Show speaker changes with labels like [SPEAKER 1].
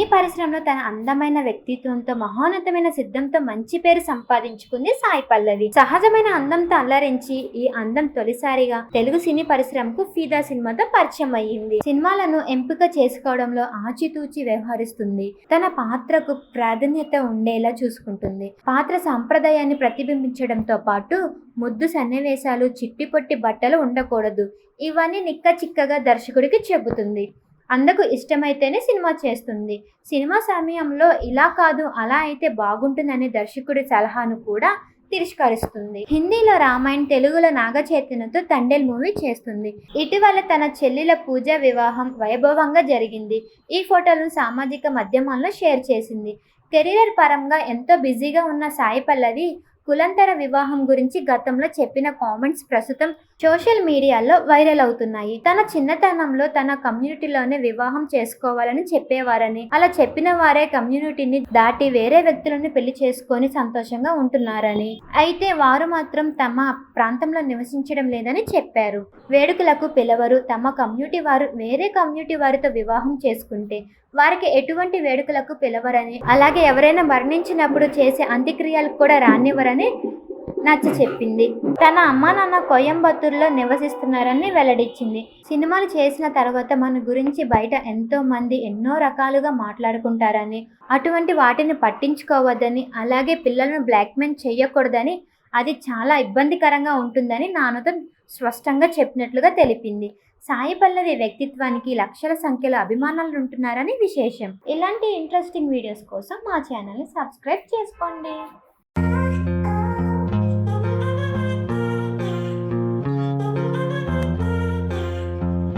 [SPEAKER 1] సినీ పరిశ్రమలో తన అందమైన వ్యక్తిత్వంతో మహోన్నతమైన సిద్ధంతో మంచి పేరు సంపాదించుకుంది సాయి పల్లవి. సహజమైన అందంతో అల్లరించి ఈ అందం తొలిసారిగా తెలుగు సినీ పరిశ్రమకు ఫీదా సినిమాతో పరిచయం అయ్యింది. సినిమాలను ఎంపిక చేసుకోవడంలో ఆచితూచి వ్యవహరిస్తుంది. తన పాత్రకు ప్రాధాన్యత ఉండేలా చూసుకుంటుంది. పాత్ర సాంప్రదాయాన్ని ప్రతిబింబించడంతో పాటు ముద్దు సన్నివేశాలు చిట్టిపొట్టి బట్టలు ఉండకూడదు. ఇవన్నీ నిక్క చిక్కగా దర్శకుడికి చెబుతుంది. అందకు ఇష్టమైతేనే సినిమా చేస్తుంది. సినిమా సమయంలో ఇలా కాదు అలా అయితే బాగుంటుందనే దర్శకుడి సలహాను కూడా తిరస్కరిస్తుంది. హిందీలో రామాయణ్ తెలుగులో నాగ చైతన్యతో తండేల్ మూవీ చేస్తుంది. ఇటీవల తన చెల్లెల పూజ వివాహం వైభవంగా జరిగింది. ఈ ఫోటోలను సామాజిక మాధ్యమాల్లో షేర్ చేసింది. కెరీర్ పరంగా ఎంతో బిజీగా ఉన్న సాయి పల్లవి కులంతర వివాహం గురించి గతంలో చెప్పిన కామెంట్స్ ప్రస్తుతం సోషల్ మీడియాలో వైరల్ అవుతున్నాయి. తన చిన్నతనంలో తన కమ్యూనిటీలోనే వివాహం చేసుకోవాలని చెప్పేవారని అలా చెప్పిన వారే కమ్యూనిటీని దాటి వేరే వ్యక్తులను పెళ్ళి చేసుకొని సంతోషంగా ఉంటున్నారని. అయితే వారు మాత్రం తమ ప్రాంతంలో నివసించడం లేదని చెప్పారు. వేడుకలకు పిలవరు. తమ కమ్యూనిటీ వారు వేరే కమ్యూనిటీ వారితో వివాహం చేసుకుంటే వారికి ఎటువంటి వేడుకలకు పిలవరని అలాగే ఎవరైనా మరణించినప్పుడు చేసే అంత్యక్రియలకు కూడా రానివ్వరని నచ్చ చెప్పింది. తన అమ్మ నాన్న కోయంబత్తూరులో నివసిస్తున్నారని వెల్లడించింది. సినిమాలు చేసిన తర్వాత మన గురించి బయట ఎంతో మంది ఎన్నో రకాలుగా మాట్లాడుకుంటారని అటువంటి వాటిని పట్టించుకోవద్దని అలాగే పిల్లలను బ్లాక్మెయిల్ చేయకూడదని అది చాలా ఇబ్బందికరంగా ఉంటుందని నాన్నతో స్పష్టంగా చెప్పినట్లుగా తెలిపింది. సాయి పల్లవి వ్యక్తిత్వానికి లక్షల సంఖ్యలో అభిమానులు ఉంటున్నారని విశేషం. ఇలాంటి ఇంట్రెస్టింగ్ వీడియోస్ కోసం మా ఛానల్ని సబ్స్క్రైబ్ చేసుకోండి.